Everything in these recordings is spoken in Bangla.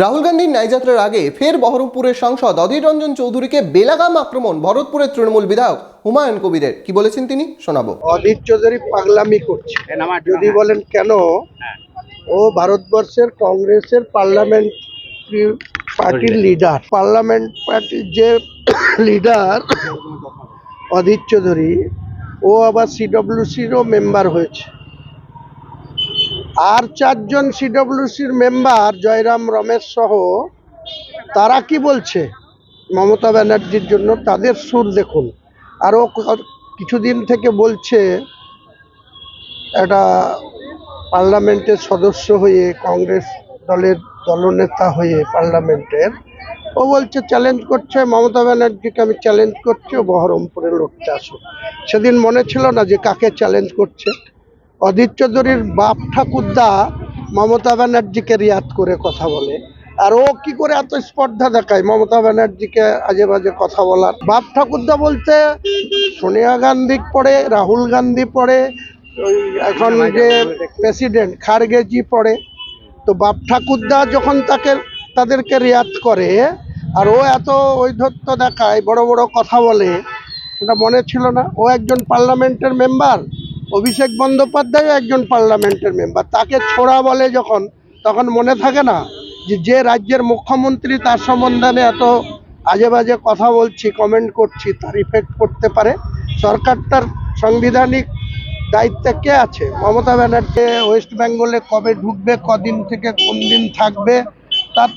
রাহুল গান্ধীর ন্যায়যাত্রার আগে ফের বহরমপুরের সাংসদ অধীর রঞ্জন চৌধুরীকে বেলাগাম আক্রমণ ভরতপুরের তৃণমূল বিধায়ক হুমায়ুন কবিরের। কি বলেছেন তিনি? শোনাবো। অধীর চৌধুরী পাগলামি করছে। যদি বলেন কেন ও ভারতবর্ষের কংগ্রেসের পার্লামেন্ট পার্টির লিডার পার্লামেন্ট পার্টির যে লিডার অধীর চৌধুরী ও আবার সিডব্লিউসিরও মেম্বার হয়েছে। আর চারজন সিডব্লিউসির মেম্বার জয়রাম রমেশ সহ, তারা কি বলছে? মমতা ব্যানার্জির জন্য তাদের সুর দেখুন। আরও কিছুদিন থেকে বলছে, একটা পার্লামেন্টের সদস্য হয়ে, কংগ্রেস দলের দলনেতা হয়ে পার্লামেন্টের, ও বলছে চ্যালেঞ্জ করছে। মমতা ব্যানার্জিকে আমি চ্যালেঞ্জ করছি, ও বহরমপুরে লড়তে আসো সেদিন মনে ছিল না যে কাকে চ্যালেঞ্জ করছে। অধীর চৌধুরীর বাপ ঠাকুরদা মমতা ব্যানার্জিকে রিয়াদ করে কথা বলে। আর ও কি করে এত স্পর্ধা দেখায় মমতা ব্যানার্জিকে আজে বাজে কথা বলার? বাপ ঠাকুরদা বলতে সোনিয়া গান্ধী পড়ে, রাহুল গান্ধী পড়ে এখন যে প্রেসিডেন্ট খারগেজি পড়ে। তো বাপ ঠাকুরদা যখন তাকে, তাদেরকে রিয়াদ করে, আর ও এত ঐধত্য দেখায়, বড় বড় কথা বলে, সেটা মনে ছিল না। ও একজন পার্লামেন্টের মেম্বার। অভিষেক বন্দ্যোপাধ্যায় একজন পার্লামেন্টের মেম্বার। তাকে ছোড়া বলে যখন, তখন মনে থাকে না যে যে রাজ্যের মুখ্যমন্ত্রী তার সম্বন্ধে এত আজে বাজে কথা বলছি কমেন্ট করছি, তার ইফেক্ট করতে পারে। সরকারটার সাংবিধানিক দায়িত্বে কে আছে? মমতা ব্যানার্জি ওয়েস্ট বেঙ্গলে কবে ঢুকবে, কদিন থেকে কোন দিন থাকবে? তার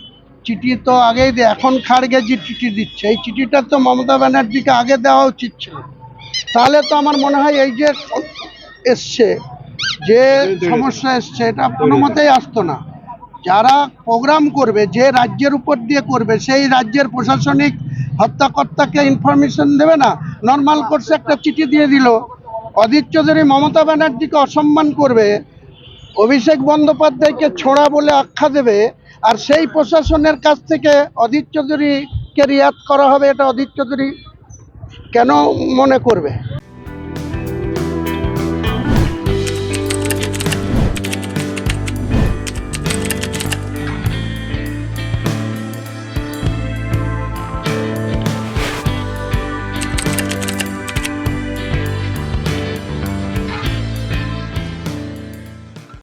চিঠি তো আগেই দিয়ে এখন খাড়গে যে চিঠি দিচ্ছে। এই চিঠিটা তো মমতা ব্যানার্জিকে আগে দেওয়া উচিত ছিল। তাহলে তো আমার মনে হয় এই যে এসছে, যে সমস্যা এসছে, এটা কোনো মতেই আসতো না। যারা প্রোগ্রাম করবে, যে রাজ্যের উপর দিয়ে করবে, সেই রাজ্যের প্রশাসনিক হত্যাকর্তাকে ইনফরমেশন দেবে না। নর্মাল কোর্সে একটা চিঠি দিয়ে দিল। অধীর চৌধুরী মমতা ব্যানার্জিকে অসম্মান করবে। অভিষেক বন্দ্যোপাধ্যায়কে ছোড়া বলে আখ্যা দেবে। আর সেই প্রশাসনের কাছ থেকে অধীর চৌধুরীকে রিয়াদ করা হবে, এটা অধীর চৌধুরী কেন মনে করবে?